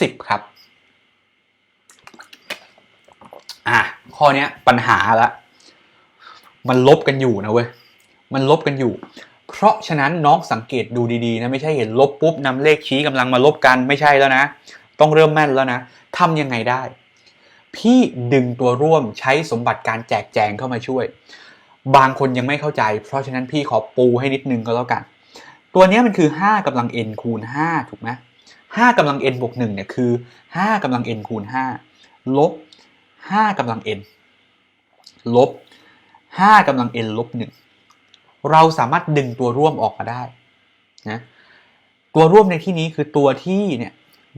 สิบครับ อะ ข้อนี้ปัญหาละ มันลบกันอยู่นะเว้ย มันลบกันอยู่ เพราะฉะนั้นน้องสังเกตดูดีๆนะ ไม่ใช่เห็นลบปุ๊บนำเลขชี้กำลังมาลบกันไม่ใช่แล้วนะ ต้องเริ่มแม่นแล้วนะทำยังไงได้ พี่ดึงตัวร่วมใช้สมบัติการแจกแจงเข้ามาช่วย บางคนยังไม่เข้าใจ เพราะฉะนั้นพี่ขอปูให้นิดนึงก็แล้วกัน ตัวนี้มันคือ 5กำลัง n คูณ 5 ถูกไหม 5กำลัง n บวก1เนี่ยคือ 5กำลัง n คูณ 5 ลบ 5กำลัง n ลบ 5กำลัง n ลบ 1 เราสามารถดึงตัวร่วมออกมาได้นะตัวร่วมในที่นี้คือตัวที่เนี่ย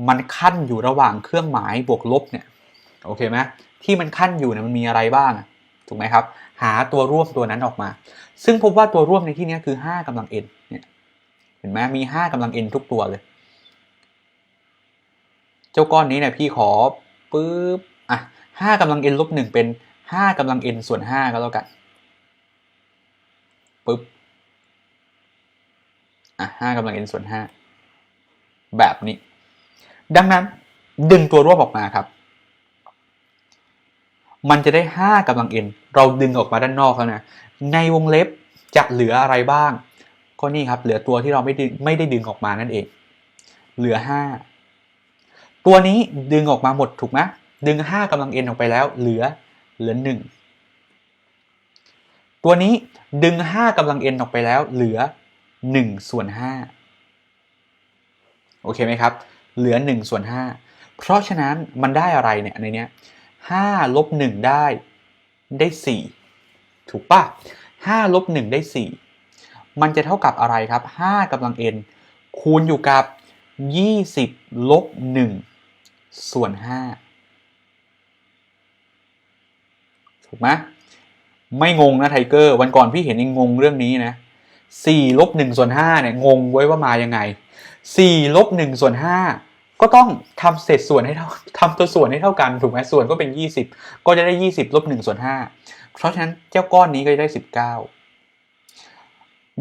มันขั้นอยู่ระหว่างเครื่องหมายบวกลบเนี่ยโอเคไหมที่มันขั้นอยู่เนี่ยมันมีอะไรบ้างถูกไหมครับ หาตัวร่วมตัวนั้นออกมา ซึ่งพบว่าตัวร่วมในที่นี้คือ 5กำลัง n เนี่ยเห็นไหมมี 5กำลัง n ทุกตัวเลย เจ้าก้อนนี้เนี่ยพี่ขอปึ๊บอะ5กำลัง n ลบ1เป็น5กำลัง n ส่วน5ก็แล้วกันปึ๊บอะ5กำลัง n ส่วน5แบบนี้ ดังนั้นดึงตัวร่วมออกมาครับ มันจะได้5กำลัง n เราดึงออกมาด้านนอกแล้วนะ ในวงเล็บจะเหลืออะไรบ้าง ก็นี่ครับ เหลือตัวที่เราไม่ดึงไม่ได้ดึงออกมานั่นเอง เหลือ5 ตัวนี้ดึงออกมาหมดถูกไหมดึง 5กำลัง n ออกไปแล้ว เหลือเหลือ 1 ตัวนี้ดึง 5กำลัง n ออกไปแล้ว เหลือ1ส่วน5โอเคไหมครับ เหลือ1ส่วน5เพราะฉะนั้นมันได้อะไรเนี่ยในเนี้ย5ลบ1ได้ได้ 4 ถูกปะ5ลบ1ได้ 4 มันจะเท่ากับอะไรครับ5กำลัง n คูณอยู่กับ 20ลบ1 ส่วน5ถูกไหมไม่งงนะไทเกอร์วันก่อนพี่เห็นยังงงเรื่องนี้นะ4ลบ1ส่วน5เนี่ยงงไว้ว่ามายังไง4ลบ1ส่วน5ก็ต้องทำเศษส่วนให้เท่าทำตัวส่วนให้เท่ากันถูกไหมส่วนก็เป็น20ก็จะได้20ลบ1ส่วน5เพราะฉะนั้นเจ้าก้อนนี้ก็จะได้19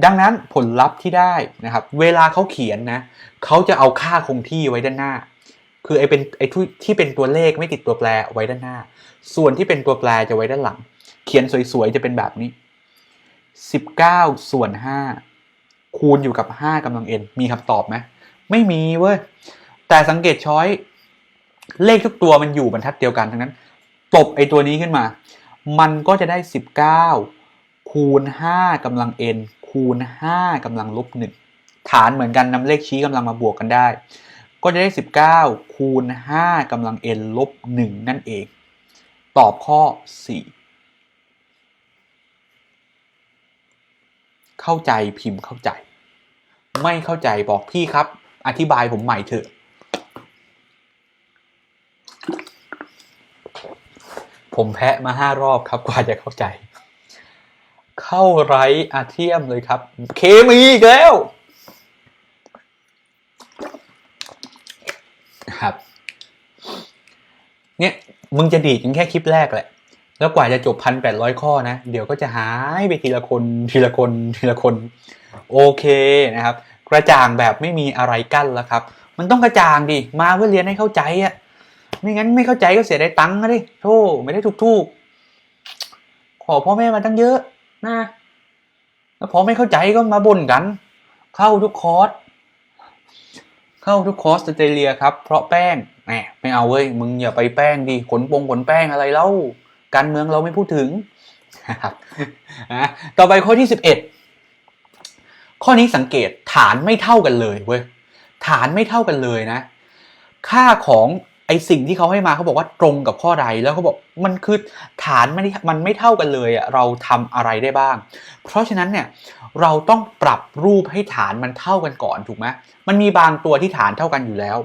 ดังนั้นผลลัพธ์ที่ได้นะครับ เวลาเขาเขียนนะเขาจะเอาค่าคงที่ไว้ด้านหน้า คือไอ้เป็นไอ้ที่เป็นตัวเลขไม่ติดตัวแปรไว้ด้านหน้า ส่วนที่เป็นตัวแปรจะไว้ด้านหลัง เขียนสวยๆจะเป็นแบบนี้ 19 ส่วน 5 คูณอยู่กับ 5กำลัง n มีคำตอบไหมไม่มีเว้ย แต่สังเกตช้อยเลขทุกตัวมันอยู่บรรทัดเดียวกันทั้งนั้นตบไอ้ตัวนี้ขึ้นมา มันก็จะได้ 19 คูณ 5กำลัง n คูณ 5กำลังลบ1ฐานเหมือนกันนำเลขชี้กำลังมาบวกกันได้ ก็จะได้ 19 คูณ 5กำลัง n ลบ 1 นั่นเอง ตอบข้อ 4 เข้าใจพิมพ์เข้าใจ ไม่เข้าใจบอกพี่ครับ อธิบายผมใหม่เถอะ ผมแพะมาห้ารอบครับกว่าจะเข้าใจ เข้าไรอาเทียมเลยครับ เคมีอีกแล้ว ครับ เนี่ยมึงจะดีดกันแค่คลิปแรกแหละ แล้วกว่าจะจบพันแปดร้อยข้อนะ เดี๋ยวก็จะหายไปทีละคนทีละคนทีละคน โอเคนะครับ กระจ่างแบบไม่มีอะไรกั้นแล้วครับ มันต้องกระจ่างดิ มาเพื่อเรียนให้เข้าใจอะไม่งั้นไม่เข้าใจก็เสียได้ตังค์นะดิโธ่ไม่ได้ถูกๆ ขอพ่อแม่มาตั้งเยอะนะ แล้วพอไม่เข้าใจก็มาบ่นกัน เข้าทุกคอร์ส เข้าทุกคอร์สสเตเลียครับ เพราะแป้งแหมไม่เอาเว้ย มึงอย่าไปแป้งดิขนปงขนแป้งอะไรเล่า การเมืองเราไม่พูดถึงนะครับต่อไปข้อที่สิบเอ็ดข้อนี้สังเกตฐานไม่เท่ากันเลยเว้ย ฐานไม่เท่ากันเลยนะ ค่าของ อสิ่งที่เขาให้มาเขาบอกว่าตรงกับข้อใดแล้วเขาบอกมันคือฐานมันมันไม่เท่ากันเลยอะเราทำอะไรได้บ้าง เพราะฉะนั้นเนี่ยเราต้องปรับรูปให้ฐานมันเท่ากันก่อนถูกไหมมันมีบางตัวที่ฐานเท่ากันอยู่แล้ว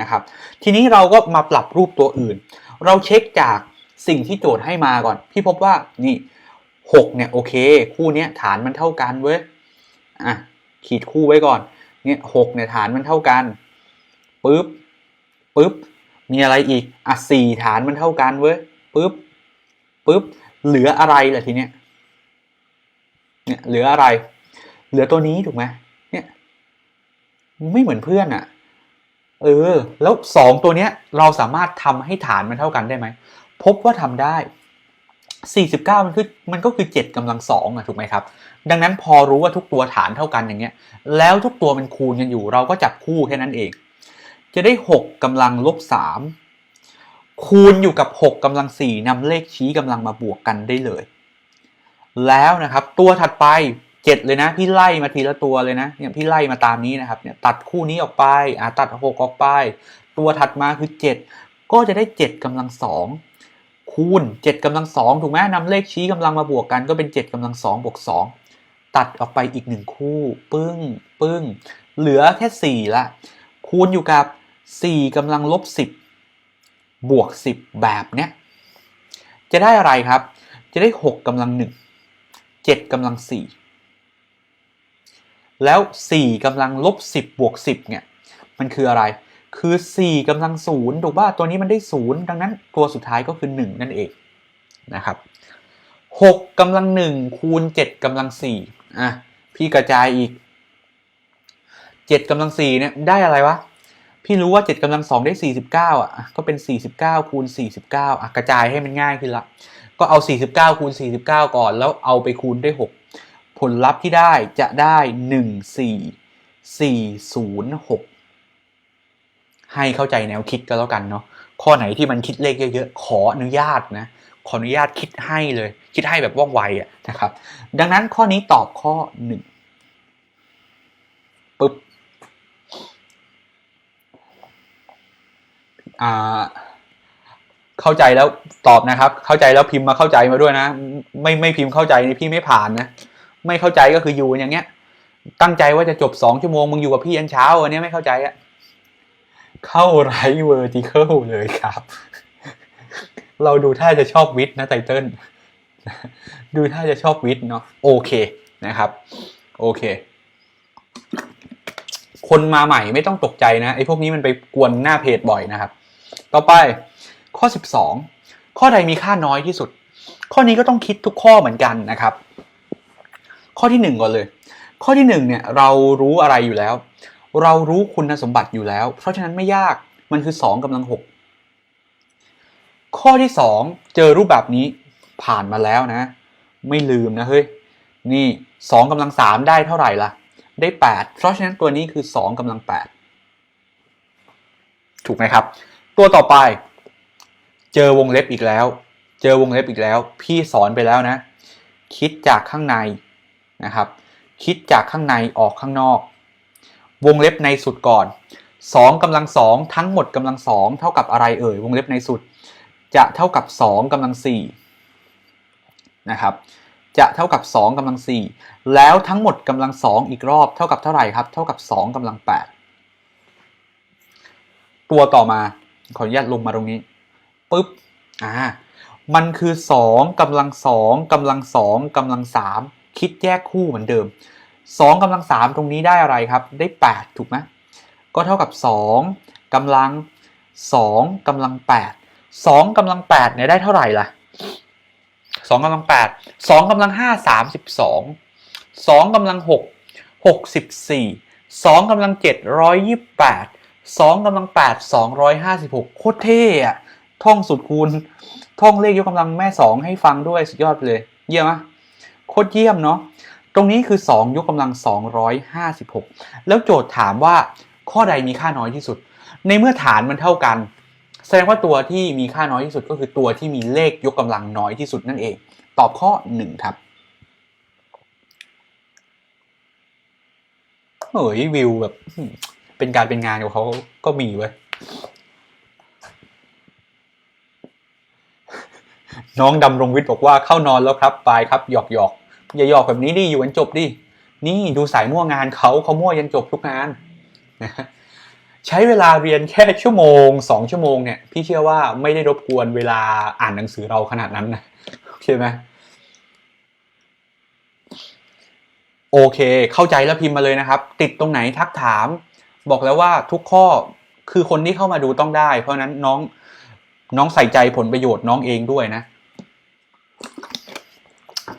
นะครับ ทีนี้เราก็มาปรับรูปตัวอื่น เราเช็คจากสิ่งที่โจทย์ให้มาก่อน พี่พบว่านี่หกเนี่ยโอเค คู่เนี้ยฐานมันเท่ากันเว้ยอะขีดคู่ไว้ก่อนเนี่ยหกเนี่ยฐานมันเท่ากันปึ๊บปึ๊บ มีอะไรอีก อะสี่ฐานมันเท่ากันเว้ยปึ๊บปึ๊บเหลืออะไรล่ะทีเนี้ยเนี่ยเหลืออะไร เหลือตัวนี้ถูกไหมเนี่ยไม่เหมือนเพื่อนอะ่ะ เออ แล้วสองตัวเนี้ย เราสามารถทำให้ฐานมันเท่ากันได้ไหมพบว่าทำได้49มันคือมันก็คือ7กำลังสองอะถูกไหมครับ ดังนั้นพอรู้ว่าทุกตัวฐานเท่ากันอย่างเงี้ย แล้วทุกตัวมันคูณกันอยู่ เราก็จับคู่แค่นั้นเอง จะได้ 6กำลังลบ3คูณอยู่กับ 6กำลัง4นำเลขชี้กำลังมาบวกกันได้เลย แล้วนะครับตัวถัดไป 7 เลยนะ พี่ไล่มาทีละตัวเลยนะเนี่ยพี่ไล่มาตามนี้นะครับเนี่ยตัดคู่นี้ออกไปอ่าตัด 6 ออกไป ตัวถัดมาคือ 7 ก็จะได้ 7กำลังสองคูณ7กำลังสองถูกไหมนำเลขชี้กำลังมาบวกกันก็เป็น7กำลังสองบวก2ตัดออกไปอีกหนึ่งคู่ ปึ้งปึ้งเหลือแค่ 4 ละ คูณอยู่กับ 4กำลังลบ 10 บวก 10 แบบเนี้ย จะได้อะไรครับ จะได้ 6กำลัง 1 7กำลัง 4 แล้ว 4กำลังลบ 10 บวก 10 เนี่ย มันคืออะไร คือ 4กำลังศูนย์ถูกป่ะ ตัวนี้มันได้ศูนย์ดังนั้นตัวสุดท้ายก็คือ 1 นั่นเองนะครับ6กำลัง 1 คูณ 7กำลัง 4 อะ พี่กระจายอีก 7กำลัง 4 เนี่ย ได้อะไรวะ พี่รู้ว่า7กำลัง2ได้ 49 อะ ก็เป็น 49 คูณ 49 อะ กระจายให้มันง่ายขึ้นละ ก็เอา 49 คูณ 49 ก่อน แล้วเอาไปคูณด้วย 6 ผลลัพธ์ที่ได้จะได้ 1 4 4 0 6 ให้เข้าใจแนวคิดก็แล้วกันเนาะ ข้อไหนที่มันคิดเลขเยอะๆ ขออนุญาตนะ ขออนุญาตคิดให้เลย คิดให้แบบว่องไวอะนะครับ ดังนั้นข้อนี้ตอบข้อ 1ปึ๊บ อ่าเข้าใจแล้วตอบนะครับ เข้าใจแล้วพิมพ์มาเข้าใจมาด้วยนะ ไม่ไม่พิมพ์เข้าใจนี่พี่ไม่ผ่านนะ ไม่เข้าใจก็คืออยู่อย่างเงี้ย ตั้งใจว่าจะจบสองชั่วโมงมึงอยู่กับพี่ยันเช้าอันนี้ไม่เข้าใจอะเข้าไรเวอร์ติเคิลเลยครับ เราดูท่าจะชอบวิทย์นะไตเติ้ลดูท่าจะชอบวิทย์เนาะโอเคนะครับ โอเค คนมาใหม่ไม่ต้องตกใจนะไอ้พวกนี้มันไปกวนหน้าเพจบ่อยนะครับ ต่อไปข้อ 12 ข้อใดมีค่าน้อยที่สุด ข้อนี้ก็ต้องคิดทุกข้อเหมือนกันนะครับ ข้อที่ 1 ก่อนเลย ข้อที่1เนี่ยเรารู้อะไรอยู่แล้ว เรารู้คุณสมบัติอยู่แล้ว เพราะฉะนั้นไม่ยากมันคือ2กำลัง 6 ข้อที่ 2 เจอรูปแบบนี้ผ่านมาแล้วนะ ไม่ลืมนะเฮ้ยนี่2กำลัง 3 ได้เท่าไหร่ล่ะ ได้ 8 เพราะฉะนั้นตัวนี้คือ2กำลัง 8 ถูกไหมครับ ตัวต่อไป เจอวงเล็บอีกแล้ว เจอวงเล็บอีกแล้ว พี่สอนไปแล้วนะ คิดจากข้างในนะครับ คิดจากข้างในออกข้างนอก วงเล็บในสุดก่อน2กำลัง2ทั้งหมดกำลัง2เท่ากับอะไรเอ่ย วงเล็บในสุด จะเท่ากับ 2กำลัง4นะครับจะเท่ากับ 2กำลัง4แล้วทั้งหมดกำลัง2อีกรอบเท่ากับเท่าไหร่ครับ เท่ากับ 2กำลัง8ตัวต่อมา ขออนุญาตลงมาตรงนี้ปุ๊บอ่ามันคือ2กำลัง2กำลัง2กำลัง3คิดแยกคู่เหมือนเดิม2กำลัง3ตรงนี้ได้อะไรครับ ได้ 8 ถูกไหมก็เท่ากับ 2กำลัง 2กำลัง 8 2กำลัง8เนี่ยได้เท่าไหร่ล่ะ 2กำลัง 8 2กำลัง 5 32 2กำลัง 6 64 2กำลัง 7 128 2กำลัง 8 256 โคตรเท่อะท่องสุดคูณ ท่องเลขยกกำลังแม่ 2 ให้ฟังด้วยสุดยอดไปเลย เยี่ยมไหมโคตรเยี่ยมเนาะตรงนี้คือ 2 ยกกำลัง 256 แล้วโจทย์ถามว่าข้อใดมีค่าน้อยที่สุด ในเมื่อฐานมันเท่ากัน แสดงว่าตัวที่มีค่าน้อยที่สุดก็คือตัวที่มีเลขยกกำลังน้อยที่สุดนั่นเอง ตอบข้อ 1 ครับเฮ้ยวิวแบบ เป็นการเป็นงานของเขาก็มีเว้ยน้องดำรงวิทย์บอกว่าเข้านอนแล้วครับบายครับหยอกหยอกอย่าหยอกแบบนี้ดิอยู่กันจบดินี่ดูสายมั่วงานเขาเขามั่วยันจบทุกงานนะใช้เวลาเรียนแค่ชั่วโมงสองชั่วโมงเนี่ยพี่เชื่อว่าไม่ได้รบกวนเวลาอ่านหนังสือเราขนาดนั้นนะโอเคไหมโอเค เข้าใจแล้วพิมพ์มาเลยนะครับ ติดตรงไหนทักถาม บอกแล้วว่าทุกข้อคือคนที่เข้ามาดูต้องได้ เพราะนั้นน้องน้องใส่ใจผลประโยชน์น้องเองด้วยนะ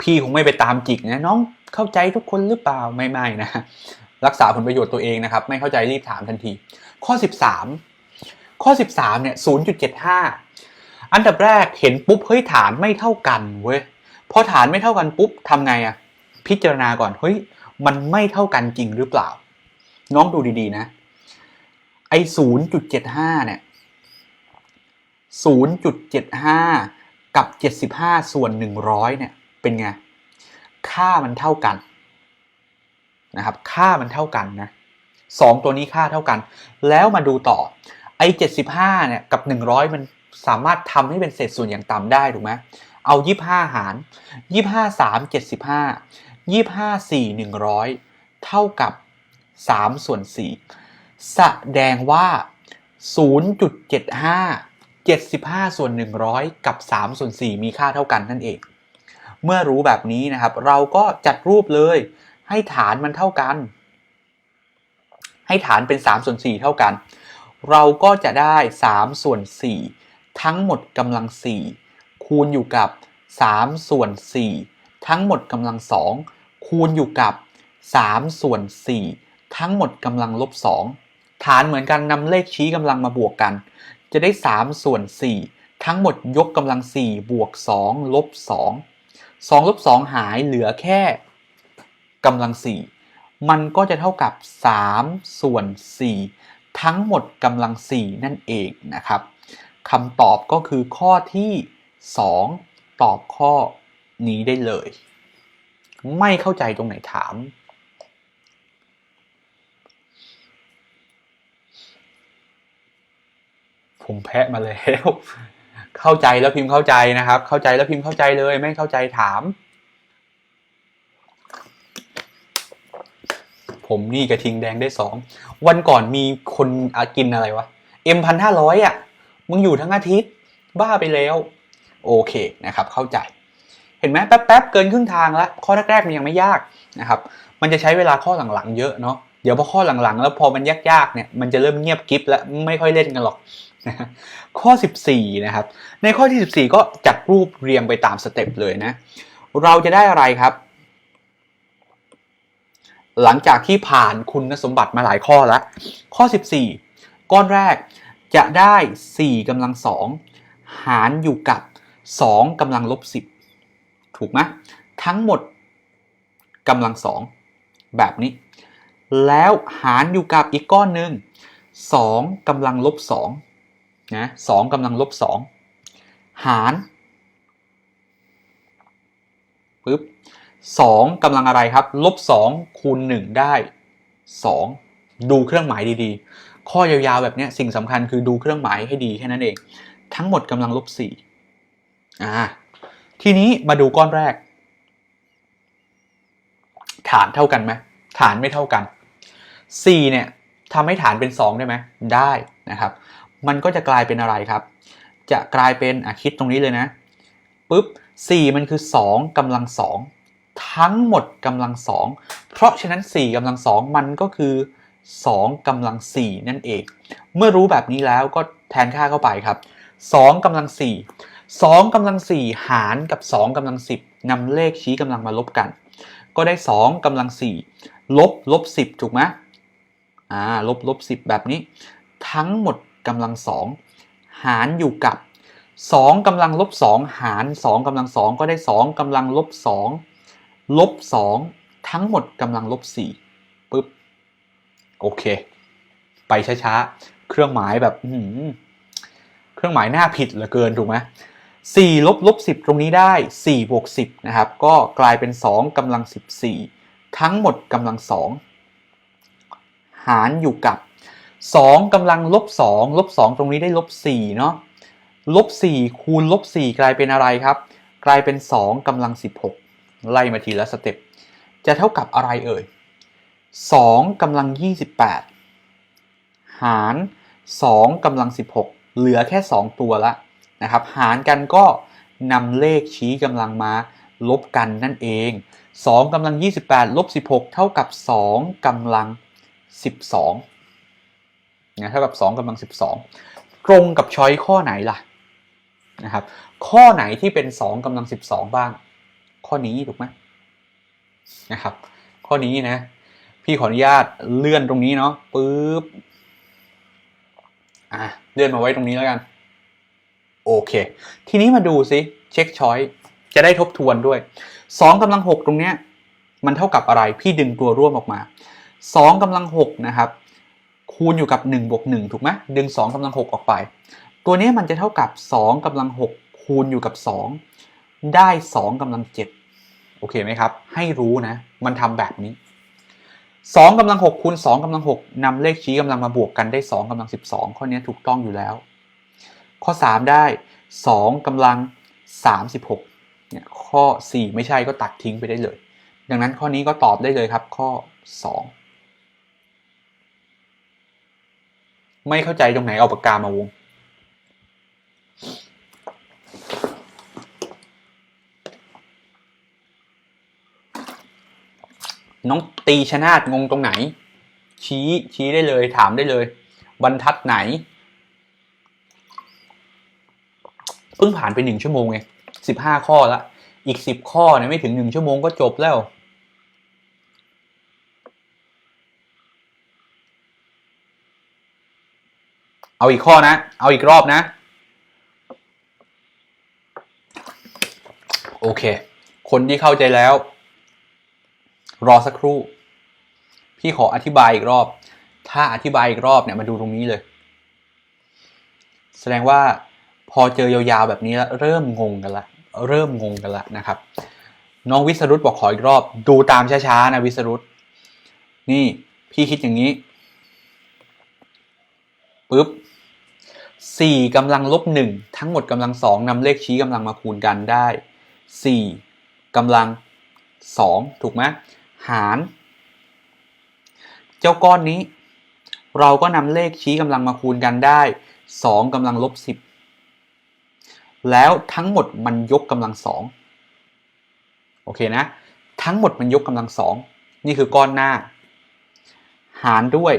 พี่คงไม่ไปตามจิกนะน้องเข้าใจทุกคนหรือเปล่าไม่ไม่นะรักษาผลประโยชน์ตัวเองนะครับ ไม่เข้าใจรีบถามทันที ข้อ 13 ข้อ 13เนี่ย0.75 อันดับแรกเห็นปุ๊บเฮ้ยฐานไม่เท่ากันเว้ยพอฐานไม่เท่ากันปุ๊บทำไงอะพิจารณาก่อนเฮ้ยมันไม่เท่ากันจริงหรือเปล่า น้องดูดีๆนะ ไอ้ศูนย์จุดเจ็ดห้าเนี่ยศูนย์จุดเจ็ดห้ากับเจ็ดสิบห้าส่วนหนึ่งร้อยเนี่ย เป็นไง ค่ามันเท่ากันนะครับ ค่ามันเท่ากันนะสองตัวนี้ค่าเท่ากัน แล้วมาดูต่อ ไอ้เจ็ดสิบห้าเนี่ยกับหนึ่งร้อยมันสามารถทำให้เป็นเศษส่วนอย่างต่ำได้ถูกไหมเอายี่ห้าหารยี่ห้าสามเจ็ดสิบห้ายี่ห้าสี่หนึ่งร้อยเท่ากับ 3 ส่วน 4 แสดงว่า 0.75 75 ส่วน 100 กับ 3 ส่วน 4 มีค่าเท่ากันนั่นเอง เมื่อรู้แบบนี้นะครับ เราก็จัดรูปเลย ให้ฐานมันเท่ากัน ให้ฐานเป็น 3 ส่วน 4 เท่ากัน เราก็จะได้ 3 ส่วน 4 ทั้งหมดกำลัง 4 คูณอยู่กับ 3 ส่วน 4 ทั้งหมดกำลัง 2 คูณอยู่กับ 3 ส่วน 4 ทั้งหมดกำลังลบ 2 ฐานเหมือนกันนำเลขชี้กำลังมาบวกกัน จะได้ 3 ส่วน 4 ทั้งหมดยกกำลัง 4 บวก 2 ลบ 2 2 ลบ 2 หายเหลือแค่กำลัง 4 มันก็จะเท่ากับ 3 ส่วน 4 ทั้งหมดกำลัง 4 นั่นเองนะครับคำตอบก็คือข้อที่ 2 ตอบข้อนี้ได้เลย ไม่เข้าใจตรงไหนถาม ผมแพะมาแล้วเข้าใจแล้วพิมพ์เข้าใจนะครับ เข้าใจแล้วพิมพ์เข้าใจเลยไม่เข้าใจถาม ผมนี่กระทิงแดงได้สองวันก่อนมีคนอากินอะไรวะเอ็มพันห้าร้อยอะ มึงอยู่ทั้งอาทิตย์ บ้าไปแล้ว โอเคนะครับ เข้าใจ เห็นไหมแป๊บๆเกินครึ่งทางแล้วข้อแรกๆมันยังไม่ยากนะครับ มันจะใช้เวลาข้อหลังๆเยอะเนาะเดี๋ยวพอข้อหลังๆ แล้วพอมันยากๆเนี่ยมันจะเริ่มเงียบกิ๊บแล้วไม่ค่อยเล่นกันหรอก นะข้อ 14 นะครับ ในข้อที่ 14 ก็จัดรูปเรียงไปตามสเต็ปเลยนะ เราจะได้อะไรครับ หลังจากที่ผ่านคุณสมบัติมาหลายข้อแล้ว ข้อ 14 ก้อนแรกจะได้ 4กำลัง2หารอยู่กับ 2กำลังลบ 10 ถูกไหมทั้งหมดกำลัง2แบบนี้ แล้วหารอยู่กับอีกก้อนหนึ่ง2กำลังลบ2 นะ2กำลังลบ2หารปึ๊บ2กำลังอะไรครับ ลบ2คูณ1ได้2ดูเครื่องหมายดีๆ ข้อยาวๆแบบนี้สิ่งสำคัญคือดูเครื่องหมายให้ดีแค่นั้นเอง ทั้งหมดกำลังลบ4อ่าทีนี้มาดูก้อนแรก ฐานเท่ากันไหมฐานไม่เท่ากัน4เนี่ยทำให้ฐานเป็น 2 ได้ไหมได้นะครับ มันก็จะกลายเป็นอะไรครับ จะกลายเป็นอะคิดตรงนี้เลยนะปุ๊บ4มันคือ 2กำลัง 2 ทั้งหมดกำลัง 2 เพราะฉะนั้น 4กำลัง 2 มันก็คือ 2กำลัง 4 นั่นเอง เมื่อรู้แบบนี้แล้วก็แทนค่าเข้าไปครับ 2กำลัง 4 2กำลัง 4 หารกับ 2กำลัง 10นำเลขชี้กำลังมาลบกัน ก็ได้ 2กำลัง 4 ลบลบ 10 ถูกไหมอ่าลบลบ 10 แบบนี้ ทั้งหมด กำลัง2หารอยู่กับ 2กำลังลบ2หาร 2กำลัง2ก็ได้ 2กำลังลบ2ลบ2ทั้งหมดกำลังลบ4ปึ๊บโอเค ไปช้าๆ เครื่องหมายแบบเครื่องหมายหน้าผิดเหลือเกินถูกไหม4ลบลบ10ตรงนี้ได้4บวก10นะครับ ก็กลายเป็น2กำลัง14ทั้งหมดกำลัง2หารอยู่กับ 2กำลังลบ2ลบ2ตรงนี้ได้ลบ4เนาะลบ4คูณลบ4กลายเป็นอะไรครับ กลายเป็น 2กำลัง 16 ไล่มาทีละสเต็ปจะเท่ากับอะไรเอ่ย2กำลัง 28 หาร2กำลัง 16 เหลือแค่ 2 ตัวละนะครับ หารกันก็นำเลขชี้กำลังมาลบกันนั่นเอง 2กำลัง 28ลบ16 เท่ากับ 2กำลัง 12 นะเท่ากับ2กำลัง 12 ตรงกับช้อยข้อไหนล่ะนะครับข้อไหนที่เป็น 2กำลัง 12 บ้าง ข้อนี้ถูกไหมนะครับ ข้อนี้นะ พี่ขออนุญาตเลื่อนตรงนี้เนาะปึ๊บอะเลื่อนมาไว้ตรงนี้แล้วกัน โอเค ทีนี้มาดูซิเช็คช้อยจะได้ทบทวนด้วย2กำลัง 6 ตรงเนี้ยมันเท่ากับอะไร พี่ดึงตัวร่วมออกมา2กำลัง6นะครับ คูณอยู่กับ1บวก1ถูกไหมดึง2กำลัง6ออกไป ตัวนี้มันจะเท่ากับ2กำลัง6คูณอยู่กับ 2 ได้2กำลัง7โอเคไหมครับ ให้รู้นะ มันทำแบบนี้2กำลัง6คูณ2กำลัง6นำเลขชี้กำลังมาบวกกันได้2กำลัง12 ข้อนี้ถูกต้องอยู่แล้ว ข้อ 3 ได้2กำลัง 36เนี่ยข้อ 4 ไม่ใช่ก็ตัดทิ้งไปได้เลย ดังนั้นข้อนี้ก็ตอบได้เลยครับข้อ 2 ไม่เข้าใจตรงไหนเอาปากกามาวง น้องตีชนาตงงตรงไหน ชี้ชี้ได้เลยถามได้เลย บรรทัดไหนเพิ่งผ่านไปหนึ่งชั่วโมงไงสิบห้าข้อละ อีกสิบข้อเนี่ยไม่ถึงหนึ่งชั่วโมงก็จบแล้ว เอาอีกข้อนะ เอาอีกรอบนะ โอเค คนที่เข้าใจแล้ว รอสักครู่ พี่ขออธิบายอีกรอบ ถ้าอธิบายอีกรอบเนี่ยมาดูตรงนี้เลย แสดงว่าพอเจอยาวๆแบบนี้แล้วเริ่มงงกันละ เริ่มงงกันละนะครับ น้องวิสรุตบอกขออีกรอบ ดูตามช้าๆนะวิสรุตนี่พี่คิดอย่างนี้ปุ๊บ สี่กำลังลบหนึ่งทั้งหมดกำลังสองนำเลขชี้กำลังมาคูณกันได้สี่กำลังสองถูกไหมหาร เจ้าก้อนนี้ เราก็นำเลขชี้กำลังมาคูณกันได้สองกำลังลบสิบแล้วทั้งหมดมันยกกำลังสองโอเคนะ ทั้งหมดมันยกกำลังสองนี่คือก้อนหน้า หารด้วย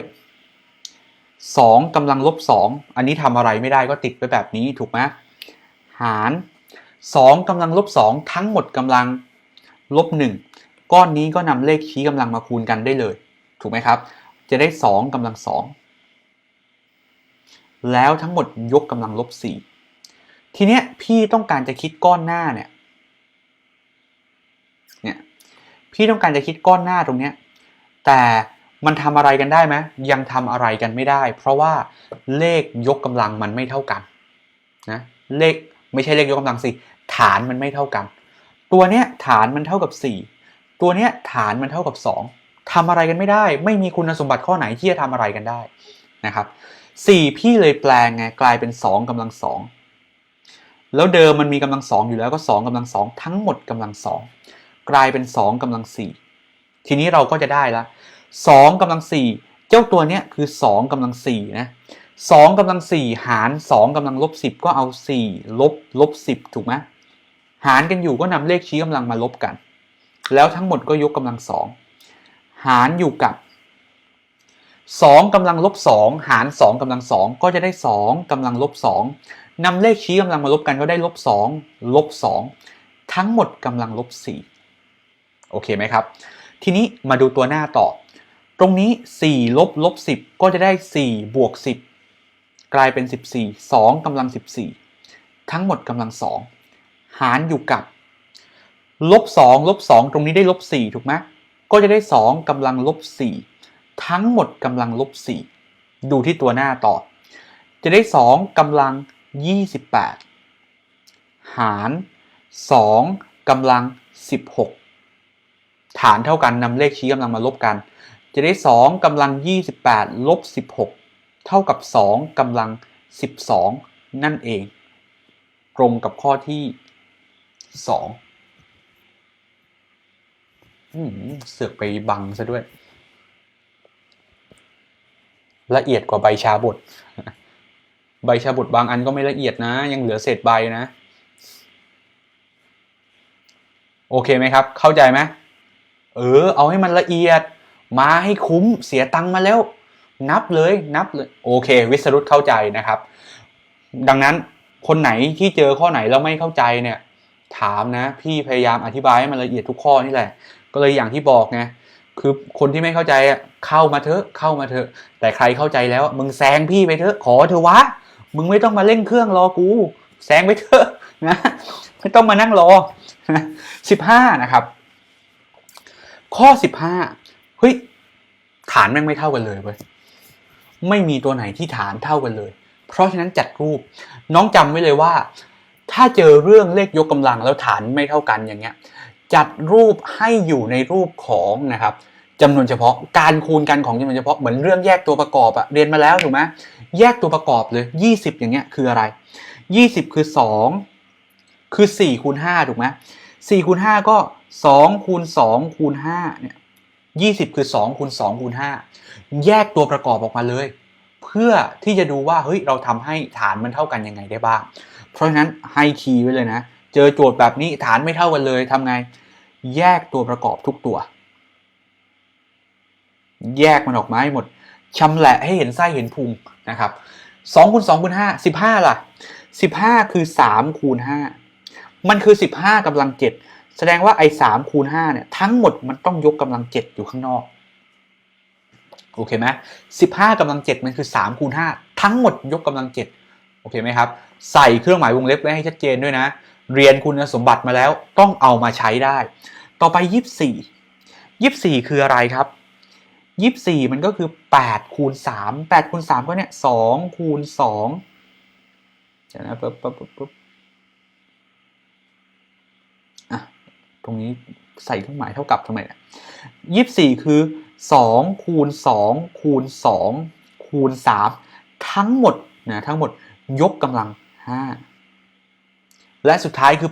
2กำลังลบ 2 อันนี้ทำอะไรไม่ได้ก็ติดไปแบบนี้ถูกไหมหาร 2กำลังลบ 2 ทั้งหมดกำลังลบ 1 ก้อนนี้ก็นำเลขชี้กำลังมาคูณกันได้เลย ถูกไหมครับ จะได้ 2กำลัง 2 แล้วทั้งหมดยกกำลังลบ 4 ทีเนี้ยพี่ต้องการจะคิดก้อนหน้าเนี่ยเนี่ยพี่ต้องการจะคิดก้อนหน้าตรงเนี้ยแต่ มันทำอะไรกันได้ไหมยังทำอะไรกันไม่ได้ เพราะว่าเลขยกกำลังมันไม่เท่ากันนะเลขไม่ใช่เลขยกกำลังสิฐานมันไม่เท่ากัน ตัวเนี้ยฐานมันเท่ากับ 4 ตัวเนี้ยฐานมันเท่ากับ 2ทำอะไรกันไม่ได้ ไม่มีคุณสมบัติข้อไหนที่จะทำอะไรกันได้นะครับ4พี่เลยแปลงไงกลายเป็น 2กำลัง2แล้วเดิมมันมีกำลัง2อยู่แล้วก็ 2กำลัง2ทั้งหมดกำลัง2กลายเป็น 2กำลัง 4 ทีนี้เราก็จะได้ละ 2กำลัง4เจ้าตัวเนี้ยคือ 2กำลัง4นะ2กำลัง4หาร 2กำลังลบ10 ก็เอา 4 ลบลบ10 ถูกไหมหารกันอยู่ก็นำเลขชี้กำลังมาลบกัน แล้วทั้งหมดก็ยกกำลัง 2 หารอยู่กับ 2กำลังลบ2หาร 2กำลัง 2 ก็จะได้ 2กำลังลบ2นำเลขชี้กำลังมาลบกันก็ได้ลบ2ลบ2ทั้งหมดกำลังลบ4โอเคไหมครับ ทีนี้มาดูตัวหน้าต่อ ตรงนี้ 4 ลบลบ 10 ก็จะได้ 4 บวก 10 กลายเป็น 14 2กำลัง 14 ทั้งหมดกำลัง 2 หารอยู่กับ ลบ 2 ลบ 2 ตรงนี้ได้ลบ 4 ถูกไหมก็จะได้ 2กำลังลบ 4 ทั้งหมดกำลังลบ 4 ดูที่ตัวหน้าต่อ จะได้ 2กำลัง 28 หาร 2กำลัง 16 ฐานเท่ากันนำเลขชี้กำลังมาลบกัน จะได้ 2กำลัง 28 ลบ 16 เท่ากับ 2กำลัง 12 นั่นเอง ตรงกับข้อที่2อืมเสือกไปบังซะด้วย ละเอียดกว่าใบชาบท ใบชาบทบางอันก็ไม่ละเอียดนะ ยังเหลือเศษใบนะ โอเคไหมครับ เข้าใจไหมเออ เอาให้มันละเอียด มาให้คุ้มเสียตังค์มาแล้ว นับเลยนับเลยโอเค วิสรุตเข้าใจนะครับ ดังนั้นคนไหนที่เจอข้อไหนแล้วไม่เข้าใจเนี่ย ถามนะ พี่พยายามอธิบายให้มันละเอียดทุกข้อนี่แหละ ก็เลยอย่างที่บอกไงคือคนที่ไม่เข้าใจอะเข้ามาเถอะเข้ามาเถอะ แต่ใครเข้าใจแล้วมึงแซงพี่ไปเถอะขอเถอะวะมึงไม่ต้องมาเร่งเครื่องรอกูแซงไปเถอะนะไม่ต้องมานั่งรอสิบห้านะครับ ข้อสิบห้า ฮ้ยฐานแม่งไม่เท่ากันเลยเว้ยไม่มีตัวไหนที่ฐานเท่ากันเลย เพราะฉะนั้นจัดรูป น้องจำไว้เลยว่า ถ้าเจอเรื่องเลขยกกำลังแล้วฐานไม่เท่ากันอย่างเงี้ย จัดรูปให้อยู่ในรูปของนะครับจำนวนเฉพาะการคูณกันของจำนวนเฉพาะเหมือนเรื่องแยกตัวประกอบอะเรียนมาแล้วถูกไหมแยกตัวประกอบเลย 20 อย่างเงี้ยคืออะไร 20 คือ 2 คือ4คูณ5ถูกไหม4คูณ5ก็2คูณ2คูณ5เนี่ย 20 คือ 2คูณ2คูณ5แยกตัวประกอบออกมาเลย เพื่อที่จะดูว่าเฮ้ยเราทำให้ฐานมันเท่ากันยังไงได้บ้าง เพราะฉะนั้นให้คีย์ไว้เลยนะ เจอโจทย์แบบนี้ฐานไม่เท่ากันเลยทำไง แยกตัวประกอบทุกตัว แยกมันออกมาให้หมดชำแหละให้เห็นไส้เห็นพุงนะครับ2คูณ2คูณ5 15 ล่ะ 15 คือ 3 คูณ 5 มันคือ 15กำลัง 7 แสดงว่าไอ้3คูณ5เนี่ยทั้งหมดมันต้องยกกำลัง7อยู่ข้างนอก โอเคไหม15กำลัง7มันคือ3คูณ5ทั้งหมดยกกำลัง7โอเคไหมครับ ใส่เครื่องหมายวงเล็บไว้ให้ชัดเจนด้วยนะ เรียนคุณสมบัติมาแล้วต้องเอามาใช้ได้ ต่อไป24 24คืออะไรครับ24มันก็คือ8คูณ3 8คูณ3ก็เนี่ย2คูณ2เดี๋ยวนะปึ๊บปึ๊บปึ๊บปึ๊บอะ ตรงนี้ใส่เครื่องหมายเท่ากับทำไมเนี่ย24คือ2คูณ2คูณ2คูณ3ทั้งหมดนะทั้งหมดยกกำลัง5และสุดท้ายคือ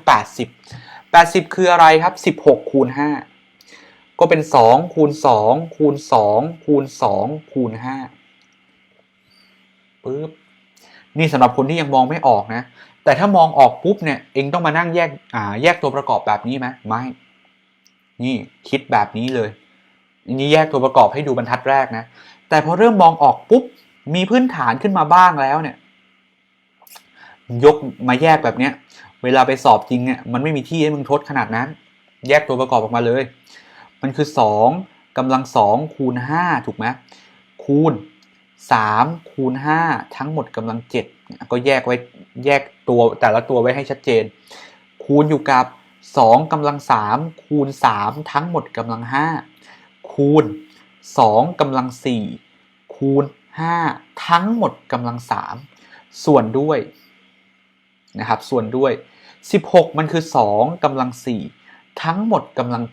80 80คืออะไรครับ16คูณ5ก็เป็น2คูณ2คูณ2คูณ2คูณ5ปึ๊บนี่สำหรับคนที่ยังมองไม่ออกนะ แต่ถ้ามองออกปุ๊บเนี่ยเองต้องมานั่งแยกอ่าแยกตัวประกอบแบบนี้ไหมไม่ นี่คิดแบบนี้เลยนี่แยกตัวประกอบให้ดูบรรทัดแรกนะ แต่พอเริ่มมองออกปุ๊บมีพื้นฐานขึ้นมาบ้างแล้วเนี่ย ยกมาแยกแบบเนี้ย เวลาไปสอบจริงเนี่ยมันไม่มีที่ให้มึงทดขนาดนั้น แยกตัวประกอบออกมาเลย มันคือ 2กำลัง 2 คูณ 5 ถูกไหมคูณ 3 คูณ 5 ทั้งหมดกำลัง 7 ก็แยกไว้แยกตัวแต่ละตัวไว้ให้ชัดเจน คูณอยู่กับ 2กำลัง 3 คูณ 3 ทั้งหมดกำลัง 5 คูณ 2กำลัง 4 คูณ 5 ทั้งหมดกำลัง 3 ส่วนด้วยนะครับส่วนด้วย 16 มันคือ 2กำลัง 4 ทั้งหมดกำลัง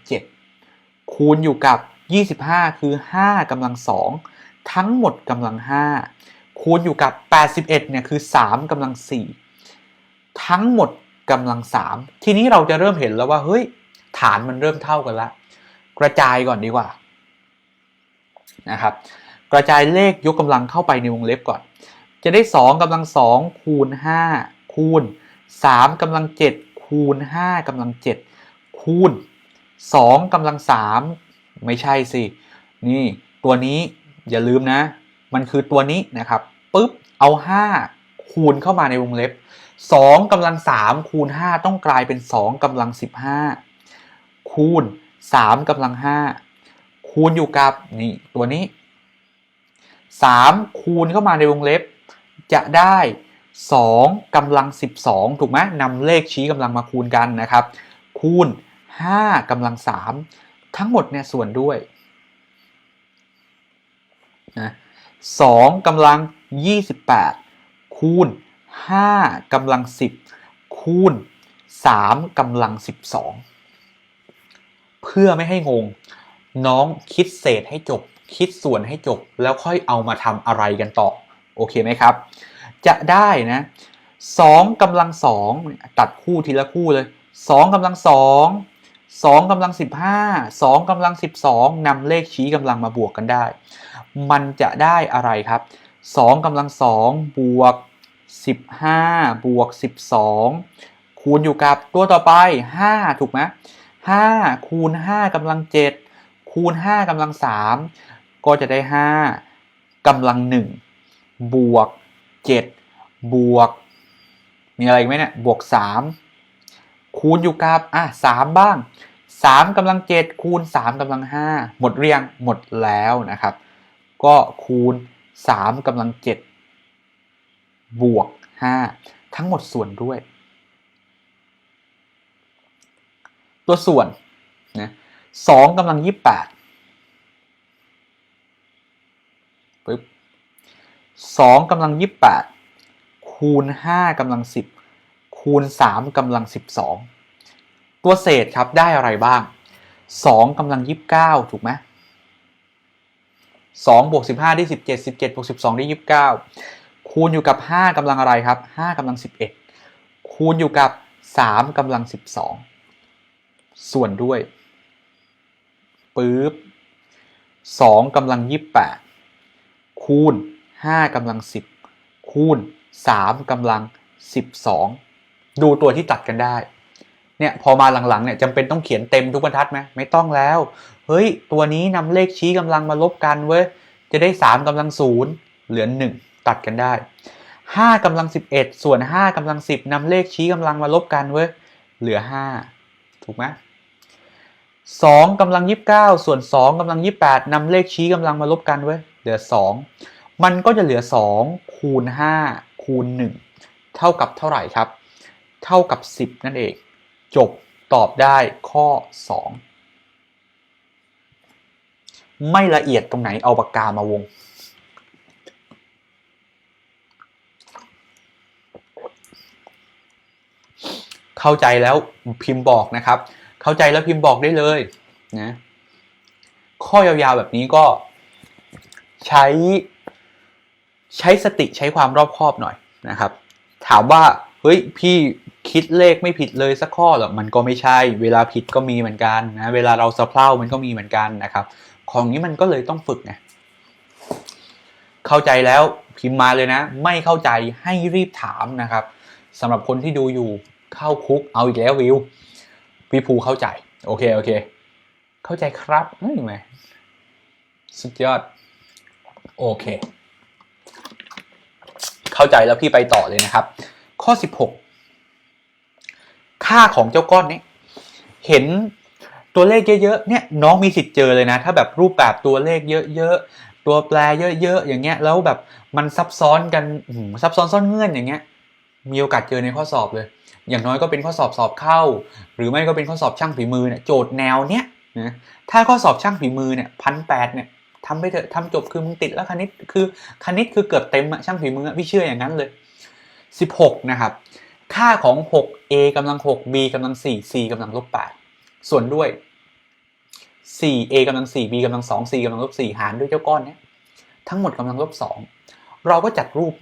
7 คูณอยู่กับ 25 คือ 5กำลัง 2 ทั้งหมดกำลัง 5 คูณอยู่กับ 81เนี่ยคือ3กำลัง 4 ทั้งหมดกำลัง 3 ทีนี้เราจะเริ่มเห็นแล้วว่าเฮ้ยฐานมันเริ่มเท่ากันละกระจายก่อนดีกว่านะครับกระจายเลขยกกำลังเข้าไปในวงเล็บก่อน จะได้ 2กำลัง 2 คูณ 5 คูณ 3กำลัง 7 คูณ 5กำลัง 7 คูณ 2กำลัง 3 ไม่ใช่สิ นี่ตัวนี้อย่าลืมนะ มันคือตัวนี้นะครับ ปุ๊บเอา 5 คูณเข้ามาในวงเล็บ 2กำลัง 3 คูณ 5 ต้องกลายเป็น 2กำลัง 15 คูณ 3กำลัง 5 คูณอยู่กับนี่ตัวนี้ 3 คูณเข้ามาในวงเล็บ จะได้ 2กำลัง 12 ถูกไหมนำเลขชี้กำลังมาคูณกันนะครับ คูณ 5กำลัง 3 ทั้งหมดเนี่ยส่วนด้วยนะ2กำลัง 28 คูณ 5กำลัง 10 คูณ 3กำลัง 12 เพื่อไม่ให้งง น้องคิดเศษให้จบ คิดส่วนให้จบ แล้วค่อยเอามาทำอะไรกันต่อ โอเคไหมครับ จะได้นะ2กำลัง2ตัดคู่ทีละคู่เลย2กำลัง2 2กำลัง15 2กำลัง12นำเลขชี้กำลังมาบวกกันได้ มันจะได้อะไรครับ 2กำลัง2บวก 15 บวก 12 คูณอยู่กับตัวต่อไป 5 ถูกไหม5คูณ 5กำลัง 7 คูณ 5กำลัง 3 ก็จะได้ 5กำลัง 1 บวก 7 บวก มีอะไรอีกไหมเนี่ย บวก 3 คูณอยู่กับอะ3บ้างสามกำลังเจ็ดคูณสามกำลังห้าหมดเรียงหมดแล้วนะครับ ก็คูณ สามกำลังเจ็ดบวกห้าทั้งหมดส่วนด้วย ตัวส่วนนะสองกำลังยี่แปดปึ๊บสองกำลังยี่แปดคูณห้ากำลังสิบคูณสามกำลังสิบสองตัวเศษครับได้อะไรบ้างสองกำลังยี่สิบเก้าถูกไหม สองบวกสิบห้าได้สิบเจ็ดสิบเจ็ดบวกสิบสองได้ยี่สิบเก้าคูณอยู่กับห้ากำลังอะไรครับห้ากำลังสิบเอ็ดคูณอยู่กับสามกำลังสิบสองส่วนด้วยปึ๊บสองกำลังยี่สิบแปดคูณห้ากำลังสิบคูณสามกำลังสิบสองดูตัวที่ตัดกันได้ เนี่ยพอมาหลังๆเนี่ยจำเป็นต้องเขียนเต็มทุกบรรทัดไหมไม่ต้องแล้ว เฮ้ย ตัวนี้นำเลขชี้กำลังมาลบกันเว้ยจะได้ 3กำลังศูนย์เหลือ 1 ตัดกันได้ 5กำลัง 11 ส่วน 5กำลัง 10นำเลขชี้กำลังมาลบกันเว้ยเหลือ5ถูกไหม2กำลัง29ส่วน2กำลัง28นำเลขชี้กำลังมาลบกันเว้ยเหลือ2มันก็จะเหลือ2คูณ5คูณ1เท่ากับเท่าไหร่ครับ เท่ากับ10นั่นเอง จบตอบได้ข้อ 2 ไม่ละเอียดตรงไหนเอาปากกามาวง เข้าใจแล้วพิมพ์บอกนะครับ เข้าใจแล้วพิมพ์บอกได้เลยนะข้อยาวๆแบบนี้ก็ใช้ใช้สติใช้ความรอบคอบหน่อยนะครับ ถามว่าเฮ้ยพี่ คิดเลขไม่ผิดเลยสักข้อหรอมันก็ไม่ใช่ เวลาผิดก็มีเหมือนกันนะเวลาเราสะเพร่ามันก็มีเหมือนกันนะครับ ของนี้มันก็เลยต้องฝึกไงเข้าใจแล้วพิมพ์มาเลยนะ ไม่เข้าใจให้รีบถามนะครับสำหรับคนที่ดูอยู่เข้าคุกเอาอีกแล้ววิวพี่ภูเข้าใจ โอเคโอเค เข้าใจครับเฮ้ยแหมสุดยอด โอเค เข้าใจแล้วพี่ไปต่อเลยนะครับ ข้อ 16 ค่าของเจ้าก้อนนี้ เห็นตัวเลขเยอะๆเนี่ยน้องมีสิทธิ์เจอเลยนะ ถ้าแบบรูปแบบตัวเลขเยอะๆตัวแปรเยอะๆอย่างเงี้ยแล้วแบบมันซับซ้อนกันซับซ้อนซ่อนเงื่อนอย่างเงี้ยมีโอกาสเจอในข้อสอบเลย อย่างน้อยก็เป็นข้อสอบสอบเข้า หรือไม่ก็เป็นข้อสอบช่างฝีมือเนี่ยโจทย์แนวเนี้ยนะถ้าข้อสอบช่างฝีมือเนี่ยพันแปดเนี่ยทำไปเถอะทำจบคือมึงติดแล้วคณิตคือคณิตคือเกือบเต็มอะช่างฝีมือพี่เชื่ออย่างนั้นเลย 16 นะครับ ค่าของ 6a กำลัง 6b กำลัง 4c กำลังลบ8ส่วนด้วย 4a กำลัง 4b กำลัง 2c กำลังลบ4หารด้วยเจ้าก้อนเนี้ยทั้งหมดกำลังลบ2เราก็จัดรูป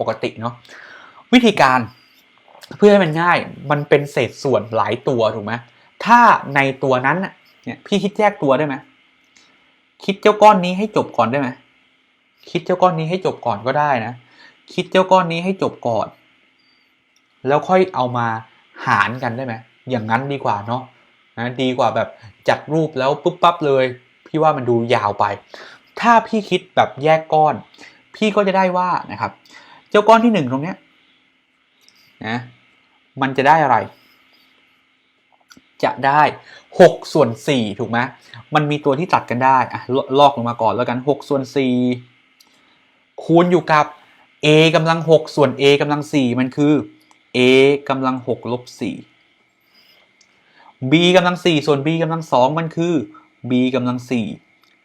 ปกติเนาะวิธีการเพื่อให้มันง่ายมันเป็นเศษส่วนหลายตัวถูกไหมถ้าในตัวนั้นเนี่ยพี่คิดแยกตัวได้ไหมคิดเจ้าก้อนนี้ให้จบก่อนได้ไหมคิดเจ้าก้อนนี้ให้จบก่อนก็ได้นะ คิดเจ้าก้อนนี้ให้จบก่อน แล้วค่อยเอามาหารกันได้ไหมอย่างนั้นดีกว่าเนาะนะดีกว่าแบบจัดรูปแล้วปุ๊บปั๊บเลย พี่ว่ามันดูยาวไป ถ้าพี่คิดแบบแยกก้อน พี่ก็จะได้ว่านะครับ เจ้าก้อนที่หนึ่งตรงเนี้ยนะมันจะได้อะไร จะได้6ส่วน4ถูกไหมมันมีตัวที่ตัดกันได้อะลลอกลงมาก่อนแล้วกัน6ส่วน4คูณอยู่กับ a กำลัง6ส่วน a กำลัง4มันคือ a กำลัง6ลบ4 b กำลัง4ส่วน b กำลัง2มันคือ b กำลัง4